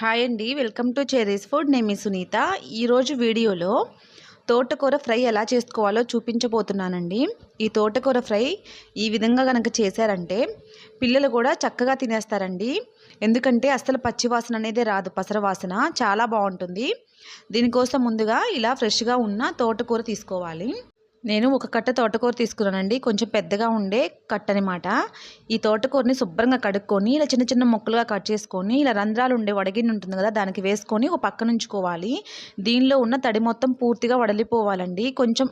Hi అండి. Welcome to Cherry's food. నేను మీ సునీత. ఈరోజు వీడియోలో తోటకూర ఫ్రై ఎలా చేసుకోవాలో చూపించబోతున్నానండి. ఈ తోటకూర ఫ్రై ఈ విధంగా కనుక చేశారంటే పిల్లలు కూడా చక్కగా తినేస్తారండి. ఎందుకంటే అస్సలు పచ్చివాసన అనేది రాదు. పసర వాసన చాలా బాగుంటుంది. దీనికోసం ముందుగా ఇలా ఫ్రెష్గా ఉన్న తోటకూర తీసుకోవాలి. నేను ఒక కట్ట తోటకూర తీసుకున్నానండి. కొంచెం పెద్దగా ఉండే కట్ట అనమాట ఈ తోటకూరని శుభ్రంగా కడుక్కొని ఇలా చిన్న చిన్న ముక్కలుగా కట్ చేసుకొని ఇలా రంధ్రాలు ఉండే వడగిని ఉంటుంది కదా దానికి వేసుకొని ఒక పక్క ఉంచుకోవాలి. దీనిలో ఉన్న తడి మొత్తం పూర్తిగా వడలిపోవాలండి. కొంచెం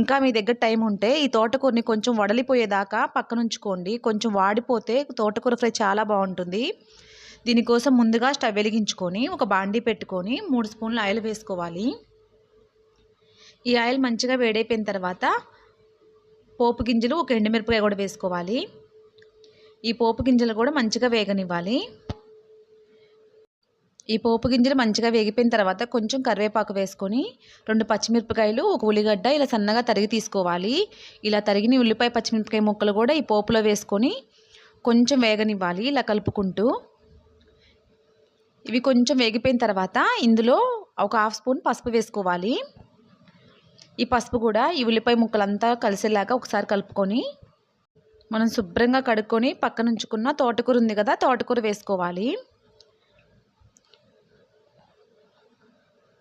ఇంకా మీ దగ్గర టైం ఉంటే ఈ తోటకూరని కొంచెం వడలిపోయేదాకా పక్కన ఉంచుకోండి. కొంచెం వాడిపోతే తోటకూర ఫ్రై చాలా బాగుంటుంది. దీనికోసం ముందుగా స్టవ్ వెలిగించుకొని ఒక బాండీ పెట్టుకొని మూడు స్పూన్లు ఆయిల్ వేసుకోవాలి. ఈ ఆయిల్ మంచిగా వేడైపోయిన తర్వాత పోపు గింజలు ఒక ఎండుమిరపకాయ కూడా వేసుకోవాలి. ఈ పోపు గింజలు కూడా మంచిగా వేగనివ్వాలి. ఈ పోపు గింజలు మంచిగా వేగిపోయిన తర్వాత కొంచెం కరివేపాకు వేసుకొని రెండు పచ్చిమిరపకాయలు ఒక ఉల్లిగడ్డ ఇలా సన్నగా తరిగి తీసుకోవాలి. ఇలా తరిగిన ఉల్లిపాయ పచ్చిమిరపకాయ ముక్కలు కూడా ఈ పోపులో వేసుకొని కొంచెం వేగనివ్వాలి ఇలా కలుపుకుంటూ. ఇవి కొంచెం వేగిపోయిన తర్వాత ఇందులో ఒక హాఫ్ స్పూన్ పసుపు వేసుకోవాలి. ఈ పసుపు కూడా ఈ ఉల్లిపాయ ముక్కలంతా కలిసేలాగా ఒకసారి కలుపుకొని మనం శుభ్రంగా కడుక్కొని పక్కన ఉంచుకున్న తోటకూర ఉంది కదా తోటకూర వేసుకోవాలి.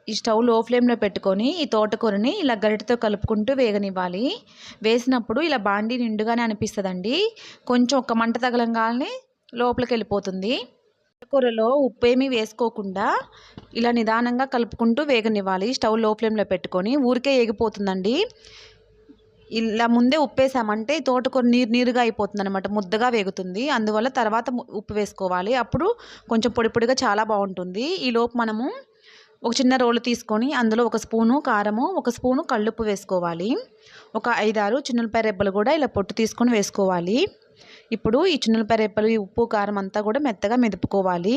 ఈ స్టవ్లో ఫ్లేమ్లో పెట్టుకొని ఈ తోటకూరని ఇలా గరిటతో కలుపుకుంటూ వేగనివ్వాలి. వేసినప్పుడు ఇలా బాండీ నిండుగానే అనిపిస్తుందండి. కొంచెం ఒక మంట తగలంగానే లోపలికి వెళ్ళిపోతుంది. కూరలో ఉప్పు ఏమీ వేసుకోకుండా ఇలా నిదానంగా కలుపుకుంటూ వేగనివ్వాలి. స్టవ్లో ఫ్లేమ్లో పెట్టుకొని ఊరికే ఏగిపోతుందండి. ఇలా ముందే ఉప్పు వేసామంటే తోటకూర నీరు నీరుగా అయిపోతుంది అనమాట ముద్దగా వేగుతుంది. అందువల్ల తర్వాత ఉప్పు వేసుకోవాలి. అప్పుడు కొంచెం పొడి పొడిగా చాలా బాగుంటుంది. ఈలోపు మనము ఒక చిన్న రోలు తీసుకొని అందులో ఒక స్పూను కారము ఒక స్పూను కళ్ళుప్పు వేసుకోవాలి. ఒక ఐదారు చిన్నపాయ రెబ్బలు కూడా ఇలా పొట్టు తీసుకొని వేసుకోవాలి. ఇప్పుడు ఈ చిన్నులపాయ రేపలు ఈ ఉప్పు కారం అంతా కూడా మెత్తగా మెదుపుకోవాలి.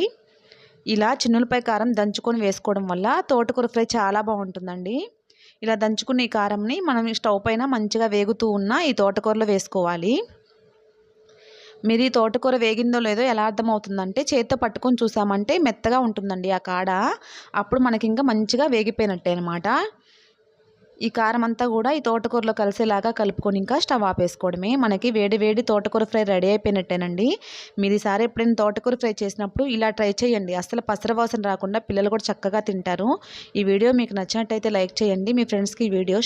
ఇలా చిన్నులపాయ కారం దంచుకొని వేసుకోవడం వల్ల తోటకూర ఫ్రై చాలా బాగుంటుందండి. ఇలా దంచుకున్న ఈ కారంని మనం స్టవ్ పైన మంచిగా వేగుతూ ఉన్న ఈ తోటకూరలో వేసుకోవాలి. మీరు ఈ తోటకూర వేగిందో లేదో ఎలా అర్థమవుతుందంటే చేత్తో పట్టుకొని చూసామంటే మెత్తగా ఉంటుందండి ఆ కాడ. అప్పుడు మనకి ఇంకా మంచిగా వేగిపోయినట్టే అనమాట ఈ కారం అంతా కూడా ఈ తోటకూరలో కలిసేలాగా కలుపుకొని ఇంకా స్టవ్ ఆపేసుకోవడమే. మనకి వేడి వేడి తోటకూర ఫ్రై రెడీ అయిపోయినట్టేనండి. మీరు ఈసారి ఎప్పుడైనా తోటకూర ఫ్రై చేసినప్పుడు ఇలా ట్రై చేయండి. అసలు పసర వాసన రాకుండా పిల్లలు కూడా చక్కగా తింటారు. ఈ వీడియో మీకు నచ్చినట్టయితే లైక్ చేయండి. మీ ఫ్రెండ్స్కి ఈ వీడియో